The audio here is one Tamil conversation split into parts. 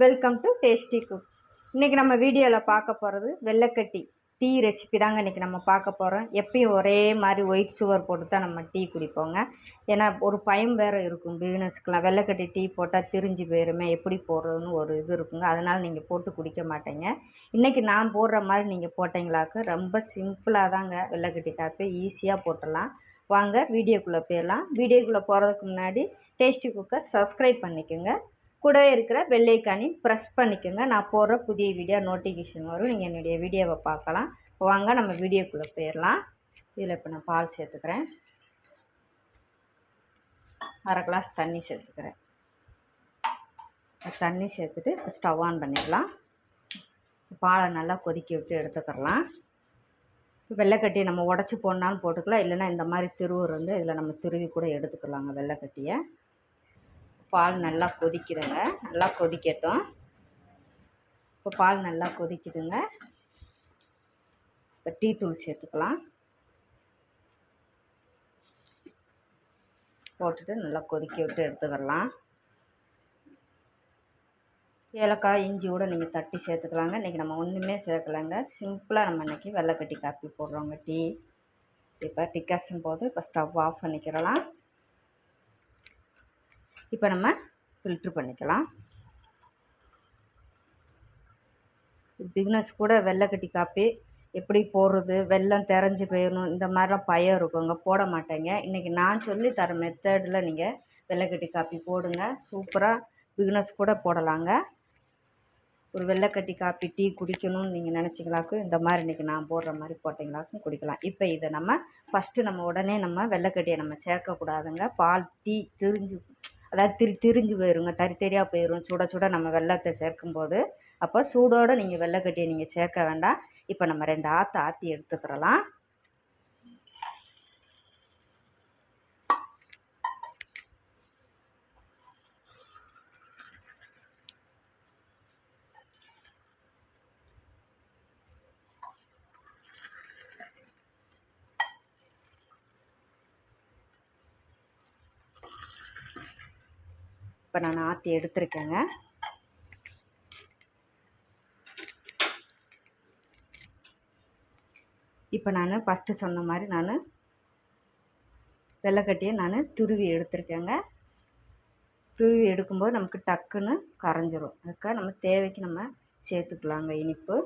வெல்கம் டு டேஸ்டி குக் இன்றைக்கி நம்ம வீடியோவில் பார்க்க போகிறது வெள்ளைக்கட்டி. டீ ரெசிபி தாங்க இன்றைக்கி நம்ம பார்க்க போகிறோம் எப்பயும் ஒரே மாதிரி ஒயிட் சுகர் போட்டு தான் நம்ம டீ குடிப்போங்க. ஏன்னா ஒரு பயம் வேறு இருக்கும் பிகினர்ஸ்க்குலாம் வெள்ளைக்கட்டி டீ போட்டால் திரிஞ்சு போயிருமே எப்படி போடுறதுன்னு ஒரு இது இருக்குங்க. அதனால் நீங்கள் போட்டு குடிக்க மாட்டேங்க. இன்றைக்கி நான் போடுற மாதிரி நீங்கள் போட்டிங்களாக்கு ரொம்ப சிம்பிளாக தாங்க வெள்ளைக்கட்டி காப்பி ஈஸியாக போட்டுடலாம். வாங்க வீடியோக்குள்ளே போயிடலாம். வீடியோக்குள்ளே போகிறதுக்கு முன்னாடி டேஸ்டி குக்கை சப்ஸ்கிரைப் பண்ணிக்கோங்க. கூடவே இருக்கிற வெள்ளைக்கானி ப்ரெஸ் பண்ணிக்கோங்க. நான் போடுற புதிய வீடியோ நோட்டிஃபிகேஷன் வரும். நீங்கள் என்னுடைய வீடியோவை பார்க்கலாம். வாங்க நம்ம வீடியோக்குள்ளே போயிடலாம். இதில் இப்போ நான் பால் சேர்த்துக்கிறேன். அரை கிளாஸ் தண்ணி சேர்த்துக்கிறேன். தண்ணி சேர்த்துட்டு ஸ்டவ் ஆன் பண்ணிடலாம். பாலை நல்லா கொதிக்க விட்டு எடுத்துக்கிறலாம். வெள்ளைக்கட்டியை நம்ம உடச்சி போடனாலும் போட்டுக்கலாம். இல்லைன்னா இந்த மாதிரி திருவுரு வந்து இதில் நம்ம திருவி கூட எடுத்துக்கலாங்க வெள்ளைக்கட்டியை. பால் நல்லா கொதிக்குதுங்க. நல்லா கொதிக்கட்டும். இப்போ பால் நல்லா கொதிக்குதுங்க. இப்போ டீ தூள் சேர்த்துக்கலாம். போட்டுட்டு நல்லா கொதிக்க விட்டு எடுத்துக்கிடலாம் ஏலக்காய் இஞ்சி கூட நீங்கள் தட்டி சேர்த்துக்கலாங்க. இன்றைக்கி நம்ம ஒன்றுமே சேர்க்கலாங்க. சிம்பிளாக நம்ம இன்றைக்கி வெள்ளைக்கட்டி காப்பி போடுறோங்க டீ. இப்போ டிக்காசும் போது இப்போ ஸ்டவ் ஆஃப் பண்ணிக்கிறலாம். இப்போ நம்ம ஃபில்ட்ரு பண்ணிக்கலாம். பிக்னஸ் கூட வெள்ளைக்கட்டி காப்பி எப்படி போடுறது வெள்ளம் தெரிஞ்சு போயிடணும் இந்த மாதிரிலாம் பயம் இருக்குங்க. போட மாட்டேங்க. இன்றைக்கி நான் சொல்லி தர மெத்தடில் நீங்கள் வெள்ளைக்கட்டி காப்பி போடுங்க. சூப்பராக பிக்னஸ் கூட போடலாங்க. ஒரு வெள்ளைக்கட்டி காப்பி டீ குடிக்கணும்னு நீங்கள் நினச்சிங்களாக்கும் இந்த மாதிரி இன்றைக்கி நான் போடுற மாதிரி போட்டிங்களாக்கும் குடிக்கலாம். இப்போ இதை நம்ம ஃபஸ்ட்டு நம்ம உடனே நம்ம வெள்ளைக்கட்டியை நம்ம சேர்க்கக்கூடாதுங்க. பால் டீ திரிஞ்சு அதாவது திரி திரிஞ்சு போயிருங்க தறி தறியாக போயிடும் சுட சுட நம்ம வெள்ளத்தை சேர்க்கும்போது அப்போ சூடோடு நீங்கள் வெள்ளைக்கட்டியை நீங்கள் சேர்க்க வேண்டாம். இப்போ நம்ம ரெண்டு ஆற்று ஆற்றி எடுத்துக்கிறலாம். இப்போ நான் ஆற்றி எடுத்திருக்கேங்க. இப்போ நான் ஃபஸ்ட்டு சொன்ன மாதிரி நான் வெள்ளைக்கட்டியை நான் துருவி எடுத்திருக்கேங்க. துருவி எடுக்கும்போது நமக்கு டக்குன்னு கரைஞ்சிரும். அதுக்காக நம்ம தேவைக்கு நம்ம சேர்த்துக்கலாங்க இனிப்பு.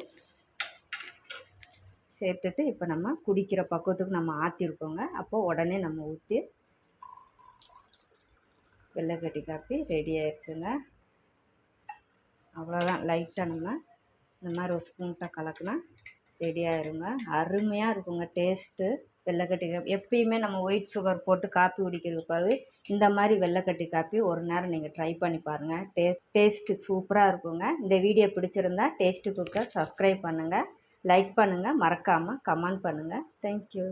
சேர்த்துட்டு இப்போ நம்ம குடிக்கிற பக்குவத்துக்கு நம்ம ஆற்றிருக்கோங்க அப்போது உடனே நம்ம ஊற்றி வெள்ளைக்கட்டி காப்பி ரெடி ஆயிடுச்சுங்க அவ்வளோதான் லைட்டாக நம்ம இந்த மாதிரி ஒரு ஸ்பூன்ட்டாக கலக்குனா ரெடி ஆயிருங்க. அருமையாக இருக்குங்க டேஸ்ட்டு வெள்ளைக்கட்டி காப்பி. எப்பயுமே நம்ம ஒயிட் சுகர் போட்டு காப்பி குடிக்கிறதுக்காக இந்த மாதிரி வெள்ளைக்கட்டி காப்பி ஒரு நேரம் நீங்கள் ட்ரை பண்ணி பாருங்கள் டேஸ்ட் டேஸ்ட்டு சூப்பராக இருக்குங்க. இந்த வீடியோ பிடிச்சிருந்தா டேஸ்ட்டு குக்கை சப்ஸ்கிரைப் பண்ணுங்கள் லைக் பண்ணுங்கள் மறக்காமல் கமெண்ட் பண்ணுங்கள் தேங்க்யூ